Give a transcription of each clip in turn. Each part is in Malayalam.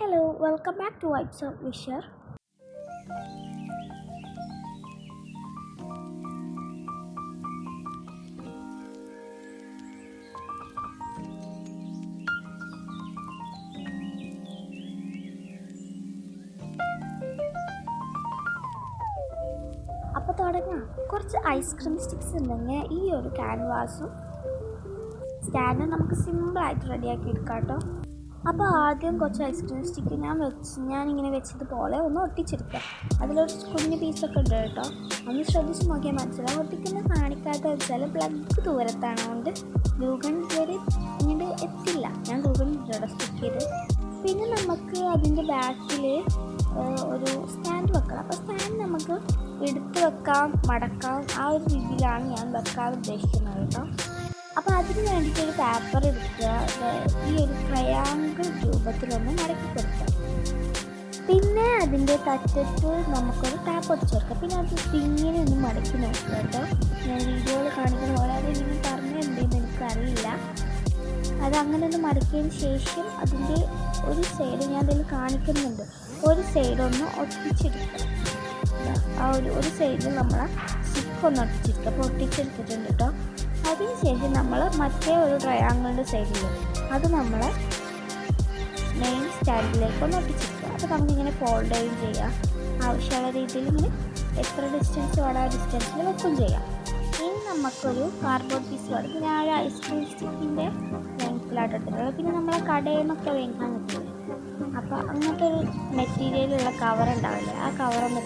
Hello, welcome back to vibes of wisher അപ്പോൾ തുടങ്ങാം. കുറച്ച് ഐസ്ക്രീം സ്റ്റിക്സ് ഉണ്ടെങ്കിൽ ഈ ഒരു ക്യാൻവാസും സ്റ്റാൻഡും നമുക്ക് സിമ്പിളായിട്ട് റെഡിയാക്കി എടുക്കാം കേട്ടോ. അപ്പോൾ ആദ്യം കുറച്ച് ഐസ്ക്രീം സ്റ്റിക്ക് ഞാൻ വെച്ച് ഞാനിങ്ങനെ വെച്ചതുപോലെ ഒന്ന് ഒട്ടിച്ചെടുക്കാം അതിലൊരു കുഞ്ഞു പീസൊക്കെ ഉണ്ട് കേട്ടോ. ഒന്ന് ശ്രദ്ധിച്ച് നോക്കിയാൽ മനസ്സിലാവും. ഒട്ടിക്കുന്ന കാണിക്കാത്ത വെച്ചാൽ പ്ലഗ് ദൂരത്താണ്. അതുകൊണ്ട് ഗൂഗൺ ഇതുവരെ ഇങ്ങോട്ട് എത്തില്ല. ഞാൻ ഗൂഗൺ ഇവിടെ സ്റ്റിക്ക് ചെയ്ത്. പിന്നെ നമുക്ക് അതിന്റെ ബാക്കിൽ ഒരു സ്റ്റാൻഡ് വെക്കണം. അപ്പോൾ സ്റ്റാൻഡ് നമുക്ക് എടുത്ത് വെക്കാം മടക്കാം. ആ ഒരു രീതിയിലാണ് ഞാൻ വെക്കാൻ ഉദ്ദേശിക്കുന്നത് കേട്ടോ. അപ്പോൾ അതിന് വേണ്ടിയിട്ട് ഒരു പേപ്പർ എടുക്കുക. ഈ ഒരു ട്രയാങ്കിൾ രൂപത്തിലൊന്ന് മടക്കി കൊടുക്കുക പിന്നെ അതിന്റെ തറ്റത്ത് നമുക്കൊരു ടാപ്പ് അടിച്ചു കൊടുക്കാം പിന്നെ അത് ഇങ്ങനെ ഒന്ന് മടക്കി നോക്കുക കേട്ടോ. ഞാൻ വീഡിയോയിൽ കാണിക്കുന്ന പോലെ അത് ഇങ്ങനെ പറഞ്ഞിട്ടുണ്ടെന്ന് എനിക്കറിയില്ല. അത് അങ്ങനെ ഒന്ന് മടക്കിയതിന് ശേഷം അതിന്റെ ഒരു സൈഡ് ഞാൻ അതിൽ കാണിക്കുന്നുണ്ട്. ഒരു സൈഡ് ഒന്ന് ഒട്ടിച്ചെടുക്കുക ആ ഒരു ഒരു സൈഡിൽ നമ്മൾ സ്റ്റിക്ക് ഒന്ന് ഒട്ടിച്ചെടുക്കുക അപ്പോൾ ഒട്ടിച്ചെടുത്തിട്ടുണ്ട് കേട്ടോ. അതിന് ശേഷം നമ്മൾ മറ്റേ ഒരു ട്രയാങ്കിളിന്റെ സൈഡിൽ അത് നമ്മൾ മെയിൻ സ്റ്റാൻഡിലേക്ക് ഒന്ന് ഒട്ടിച്ചെടുക്കുക അപ്പോൾ നമുക്കിങ്ങനെ ഫോൾഡ് ചെയ്യുകയും ചെയ്യാം. ആവശ്യമുള്ള രീതിയിൽ ഇങ്ങനെ എത്ര ഡിസ്റ്റൻസ് വേണം ആ ഡിസ്റ്റൻസിൽ വെക്കും ചെയ്യാം. ഇനി നമുക്കൊരു കാർഡ്ബോർഡ് പീസ് വേണം. പിന്നെ ആ ഐസ്ക്രീം സ്റ്റിക്കിന്റെ ലെങ്ത്തിലായിട്ട് എടുത്തിട്ടുള്ളത്. പിന്നെ നമ്മളെ കടയിൽ നിന്നൊക്കെ വാങ്ങാൻ കിട്ടില്ല അപ്പോൾ അങ്ങനത്തെ ഒരു മെറ്റീരിയലുള്ള കവർ ഉണ്ടാവില്ലേ? ആ കവർ ഒന്ന്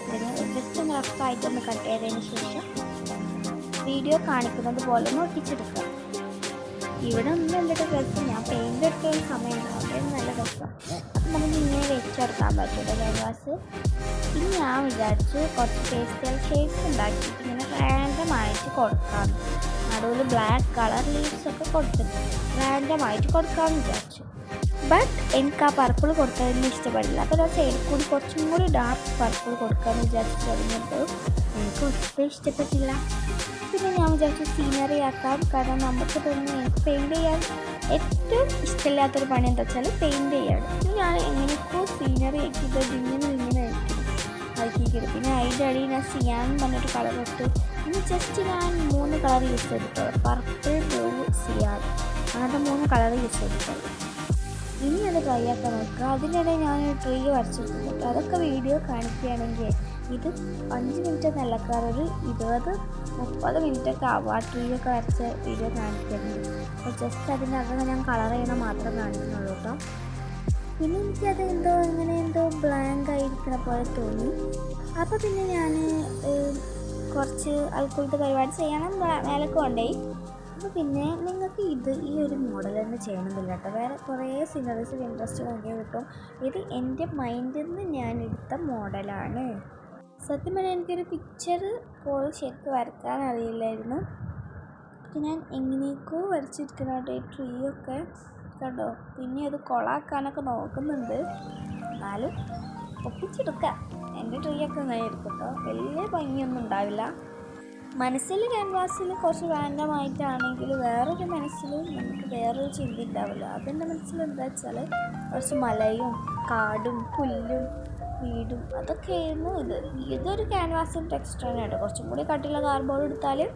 ജസ്റ്റ് ഒന്ന് റഫായിട്ടൊന്ന് കട്ട് ചെയ്തതിന് ശേഷം വീഡിയോ കാണിക്കുന്നത് പോലെ ഒന്ന് ഇവിടെ ഒന്നും എന്തൊക്കെ രസം ഞാൻ പെയിന്റ് എടുക്കുന്ന സമയം അവിടെ നല്ല രസം. നമുക്ക് ഇങ്ങനെ വെച്ചെടുക്കാൻ പറ്റുമല്ലോ ക്യാൻവാസ് ഇനി ഞാൻ വിചാരിച്ച് കുറച്ച് പേസ്റ്റൽ ഷേഡ്സ് ഉണ്ടാക്കിയിട്ട് ഇങ്ങനെ റാൻഡമായിട്ട് കൊടുക്കാം. നടുവിൽ ബ്ലാക്ക് കളർ ലീവ്സ് ഒക്കെ കൊടുത്തിട്ട് റാൻഡമായിട്ട് കൊടുക്കാമെന്ന് വിചാരിച്ചു. ബട്ട് എനിക്ക് ആ പർപ്പിൾ കൊടുത്തതിന് ഇഷ്ടപ്പെടില്ല. അപ്പോൾ ആ സൈഡിൽ കൂടി കുറച്ചും കൂടി ഡാർക്ക് പർപ്പിൾ കൊടുക്കാമെന്ന് വിചാരിച്ചു തുടങ്ങിയപ്പോൾ എനിക്ക് ഒട്ടും ഇഷ്ടപ്പെട്ടില്ല. പിന്നെ ഞാൻ വിചാരിച്ചു സീനറി ആക്കാം. കാരണം നമുക്ക് തന്നെ പെയിന്റ് ചെയ്യാൻ ഏറ്റവും ഇഷ്ടമില്ലാത്തൊരു പണി എന്താ വെച്ചാൽ പെയിന്റ് ചെയ്യാണ് ഞാൻ എങ്ങനെയൊക്കെയോ സീനറി ആക്കിയത് ഇങ്ങനെ ഇങ്ങനെ ആക്കിയിരിക്കുന്നത് പിന്നെ അതിന്റെ അടിയിൽ ഞാൻ സിയാൻ പറഞ്ഞൊരു കളർ ഇട്ട്. ഇനി ജസ്റ്റ് ഞാൻ മൂന്ന് കളർ യൂസ് ചെയ്തിട്ടുള്ളൂ പർപ്പിൾ ബ്ലൂ സിയാൻ അങ്ങനത്തെ മൂന്ന് കളർ യൂസ് ചെയ്തിട്ടുള്ളൂ ഇനി അത് ട്രൈ ആക്കാൻ നോക്കുക അതിനിടെ ഞാൻ ട്രീ വരച്ചിട്ടുണ്ട്. അതൊക്കെ വീഡിയോ കാണിക്കുകയാണെങ്കിൽ ഇത് അഞ്ച് മിനിറ്റ് നിലക്കാർ ഒരു ഇരുപത് മുപ്പത് മിനിറ്റ് ഒക്കെ ആവും ആ ട്രീ ഒക്കെ വരച്ച വീഡിയോ കാണിക്കുന്നത് അപ്പോൾ ജസ്റ്റ് അതിനകത്ത് ഞാൻ കളർ ചെയ്യണം മാത്രം കാണിക്കുന്നുള്ളൂ കേട്ടോ പിന്നെ എനിക്കത് എന്തോ ഇങ്ങനെ എന്തോ ബ്ലാങ്ക് ആയിരിക്കുന്ന പോലെ തോന്നി. അപ്പോൾ പിന്നെ ഞാൻ കുറച്ച് അൽക്കുലത്തെ പരിപാടി ചെയ്യണം മേലൊക്കെ കൊണ്ടുപോയി അപ്പോൾ പിന്നെ നിങ്ങൾക്ക് ഇത് ഈ ഒരു മോഡൽ തന്നെ ചെയ്യണമെന്നില്ല കേട്ടോ വേറെ കുറേ സീനറീസ് ഇൻട്രസ്റ്റ് നോക്കിയാൽ കിട്ടും. ഇത് എന്റെ മൈൻഡിൽ നിന്ന് ഞാൻ എടുത്ത മോഡലാണ് സത്യം പറഞ്ഞാൽ എനിക്കൊരു പിക്ചർ പോലും ശരിക്കും വരക്കാൻ അറിയില്ലായിരുന്നു. പക്ഷെ ഞാൻ എങ്ങനെയൊക്കെയോ വരച്ചിരിക്കണം കേട്ടോ ഈ ട്രീ ഒക്കെ കണ്ടോ? പിന്നെ അത് കൊളാക്കാനൊക്കെ നോക്കുന്നുണ്ട്. എന്നാലും ഒപ്പിച്ചെടുക്കാം. എന്റെ ട്രീ ഒക്കെ അങ്ങനെ കേട്ടോ. വലിയ ഭംഗിയൊന്നും ഉണ്ടാവില്ല. മനസ്സിൽ ക്യാൻവാസിൽ കുറച്ച് റാൻഡമായിട്ടാണെങ്കിൽ വേറൊരു മനസ്സിൽ നമുക്ക് വേറൊരു ചിന്ത ഉണ്ടാവില്ല. അതെന്റെ മനസ്സിൽ എന്താ വെച്ചാൽ കുറച്ച് മലയും കാടും പുല്ലും വീടും അതൊക്കെയായിരുന്നു ഇത്. ഇതൊരു ക്യാൻവാസിന്റെ ടെക്സ്റ്ററാണ് കേട്ടോ. കുറച്ചും കൂടി കട്ടിയുള്ള കാർബോർഡ് എടുത്താൽ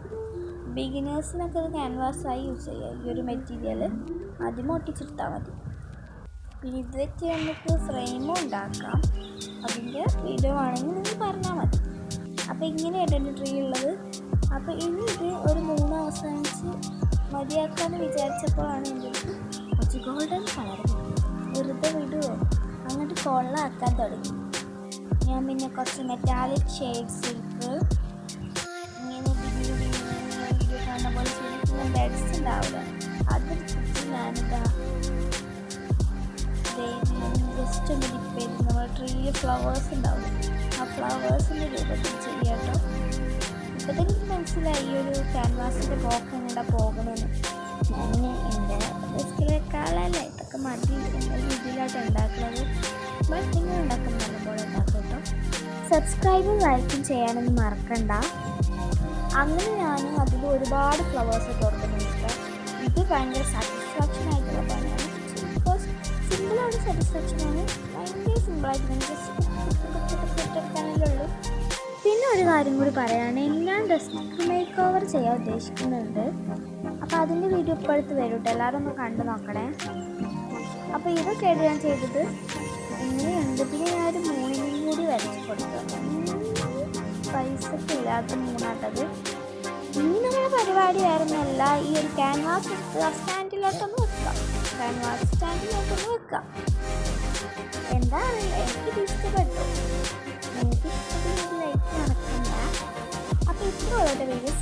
ബിഗിനേഴ്സിനൊക്കെ ഇത് ക്യാൻവാസായി യൂസ് ചെയ്യാം. ഈ ഒരു മെറ്റീരിയൽ ആദ്യം ഒട്ടിച്ചെടുത്താൽ മതി. പിന്നെ ഇത് വെച്ച് നമുക്ക് ഫ്രെയിമും ഉണ്ടാക്കാം. അതിന്റെ വീഡിയോ ആണെങ്കിൽ നിങ്ങൾ പറഞ്ഞാൽ മതി. അപ്പോൾ ഇങ്ങനെയായിട്ട് എന്റെ ട്രീ ഉള്ളത്. അപ്പോൾ ഇനി ഇത് ഒരു മൂന്ന് അവസാനിച്ച് മതിയാക്കാമെന്ന് വിചാരിച്ചപ്പോഴാണ് എന്റെ കുറച്ച് ഗോൾഡൻ കളർ വെറുതെ വിടുമോ അങ്ങോട്ട് കൊള്ളാക്കാൻ തുടങ്ങി. ഞാൻ പിന്നെ കുറച്ച് മെറ്റാലിക് ഷെയ്ഡ്സ് ഇട്ട് ഇങ്ങനെ വീഡിയോ കാണുന്ന പോലെ ശരിക്കും ബെഡ്സ് ഉണ്ടാവില്ല? അത് ജസ്റ്റ് ഒന്ന് ഡിപ്പ് ചെയ്ത് ട്രീയിൽ ഫ്ലവേഴ്സ് ഉണ്ടാവും. ആ ഫ്ലവേഴ്സിന്റെ രൂപത്തിൽ ചെയ്യാം കേട്ടോ ഇപ്പോഴത്തെ മനസ്സിലായി ഈ ഒരു ക്യാൻവാസിന്റെ പോക്ക് എങ്ങനെ പോകണമെന്ന് ഞാൻ എന്റെ വെക്കാളല്ലേ ഇതൊക്കെ മതി എന്ന രീതിയിലായിട്ട് ഉണ്ടാക്കുന്നത് ബട്ട് നിങ്ങൾ ഉണ്ടാക്കുന്ന നല്ലപോലെ ഉണ്ടാക്കും കേട്ടോ സബ്സ്ക്രൈബും ലൈക്കും ചെയ്യാനൊന്നും മറക്കണ്ട. അങ്ങനെ ഞാനും അതിൽ ഒരുപാട് ഫ്ലവേഴ്സ് കൊടുക്കുന്നുണ്ട് ഇത് ഭയങ്കര സാറ്റിസ്ഫാക്ഷൻ ആയിട്ടുള്ള പണിയാണ്. ബിക്കോസ് സിമ്പിളാണ് സാറ്റിസ്ഫാക്ഷൻ ആണ്. ഭയങ്കര സിമ്പിളായിട്ട് നിങ്ങൾക്ക് ഇട്ടെടുക്കാനല്ലേ ഉള്ളൂ. പിന്നെ ഒരു കാര്യം കൂടി പറയുകയാണെങ്കിൽ ഞാൻ ഡ്രസ് മേക്ക് ഓവർ ചെയ്യാൻ ഉദ്ദേശിക്കുന്നുണ്ട്. അപ്പോൾ അതിന്റെ വീഡിയോ ഇപ്പോഴത്തെ വരും കേട്ടോ എല്ലാവരും ഒന്ന് കണ്ടു നോക്കണേ. അപ്പോൾ ഇതൊക്കെയാണ് ഞാൻ ചെയ്തത്. എങ്ങനെയുണ്ട്? പിന്നെ ഒരു പൈസക്ക് ഇല്ലാത്ത മൂന്നാട്ടത്. ഇനി പരിപാടി വരുന്നല്ല ഈ ഒരു ക്യാൻവാസ് സ്റ്റാൻഡിലോട്ടൊന്ന് വെക്കാം ക്യാൻവാസ് സ്റ്റാൻഡിലോട്ടൊന്ന് വെക്കാം എന്താണ്? എനിക്ക് ഇഷ്ടപ്പെട്ടു. എനിക്ക് ഇഷ്ടപ്പെട്ട ലൈക്ക് നടക്കുന്ന അപ്പോൾ ഇത്ര വീഡിയോസ് വീഡിയോ.